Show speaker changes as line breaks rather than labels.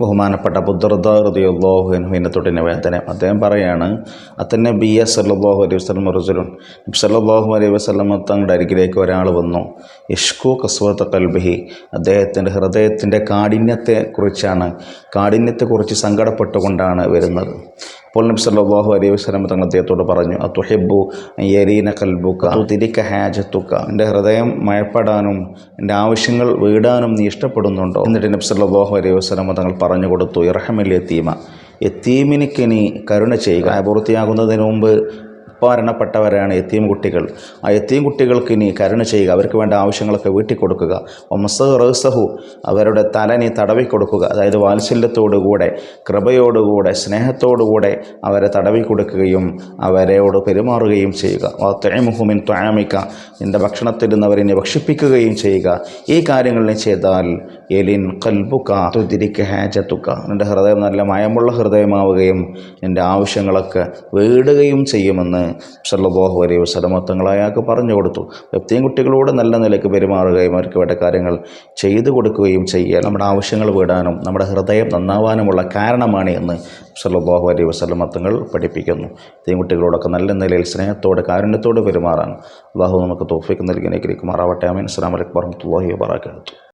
ബഹുമാനപ്പെട്ട ബുദ്ധറുദ്ദാഹുദിയുള്ളാഹുവിനെ തൊട്ടിന് വേദന. അദ്ദേഹം പറയാണ് അത്തന്നെ ബി എസ് സല്ലാഹു അലൈഹി വസ്ലം റസുലുൻ. സല്ലാഹു അലൈഹി വസ്ലം തങ്ങളുടെ അരികിലേക്ക് ഒരാൾ വന്നു. ഇഷ്കു കസ്വത്ത കൽബിഹി. അദ്ദേഹത്തിന്റെ ഹൃദയത്തിന്റെ കാഠിന്യത്തെക്കുറിച്ചാണ് കാഠിന്യത്തെക്കുറിച്ച് സങ്കടപ്പെട്ടുകൊണ്ടാണ് വരുന്നത്. അപ്പോൾ നബി സല്ലല്ലാഹു അലൈഹി വസല്ലം തങ്ങൾ അദ്ദേഹത്തോട് പറഞ്ഞു അത്തുഹിബു യരീന കൽബുക്ക തിരിക്ക ഹാജത്തുക്ക എന്റെ ഹൃദയം മയപ്പെടാനും എന്റെ ആവശ്യങ്ങൾ വീടാനും നീ ഇഷ്ടപ്പെടുന്നുണ്ടോ? എന്നിട്ട് നബി സല്ലല്ലാഹു അലൈഹി വസല്ലം തങ്ങൾ പറഞ്ഞു കൊടുത്തു ഇറഹമിൽ എത്തീമ എത്തീമിനിക്ക് നീ കരുണ ചെയ്യുക. പൂർത്തിയാകുന്നതിന് മുമ്പ് മരണപ്പെട്ടവരാണ് എത്തിയും കുട്ടികൾ. ആ എത്തിയും കുട്ടികൾക്ക് ഇനി കരുണ ചെയ്യുക. അവർക്ക് വേണ്ട ആവശ്യങ്ങളൊക്കെ വീട്ടിൽ കൊടുക്കുക ഒമസഹു റഹ്സഹു അവരുടെ തല നീ തടവി കൊടുക്കുക അതായത് വാത്സല്യത്തോടുകൂടെ കൃപയോടുകൂടെ സ്നേഹത്തോടുകൂടെ അവരെ തടവി കൊടുക്കുകയും അവരോട് പെരുമാറുകയും ചെയ്യുക. വാത്തമുഹുമിൻ ത്വാമിക്ക നിന്റെ ഭക്ഷണത്തിൽ നിന്ന് ഭക്ഷിപ്പിക്കുകയും ചെയ്യുക. ഈ കാര്യങ്ങളെ ചെയ്താൽ എലിൻ കൽബുക്ക തുതിരിക്ക ഹാജത്തുക്ക നിന്റെ ഹൃദയം നല്ല മയമുള്ള ഹൃദയമാവുകയും നിന്റെ ആവശ്യങ്ങളൊക്കെ വേടുകയും ചെയ്യുമെന്ന് സല്ലല്ലാഹു അലൈഹി വസല്ലം തങ്ങളായാൾക്ക് പറഞ്ഞു കൊടുത്തു. വ്യക്തിയും കുട്ടികളോട് നല്ല നിലയ്ക്ക് പെരുമാറുകയും അവർക്ക് വേണ്ട കാര്യങ്ങൾ ചെയ്തു കൊടുക്കുകയും ചെയ്യുക നമ്മുടെ ആവശ്യങ്ങൾ വീടാനും നമ്മുടെ ഹൃദയം നന്നാവാനുമുള്ള കാരണമാണ് എന്ന് സല്ലല്ലാഹു അലൈഹി വസല്ലം തങ്ങൾ പഠിപ്പിക്കുന്നു. വ്യക്തിയും കുട്ടികളോടൊക്കെ നല്ല നിലയിൽ സ്നേഹത്തോടെ കാരുണ്യത്തോടെ പെരുമാറാൻ അള്ളാഹു നമുക്ക് തോഫിക്ക് നൽകി അനുഗ്രഹിക്കുമാറാവട്ടെ. അമീൻ അസ്സാം വലൈക്കും വർഹമത്തുള്ളാഹി വാബർക്കാത്തു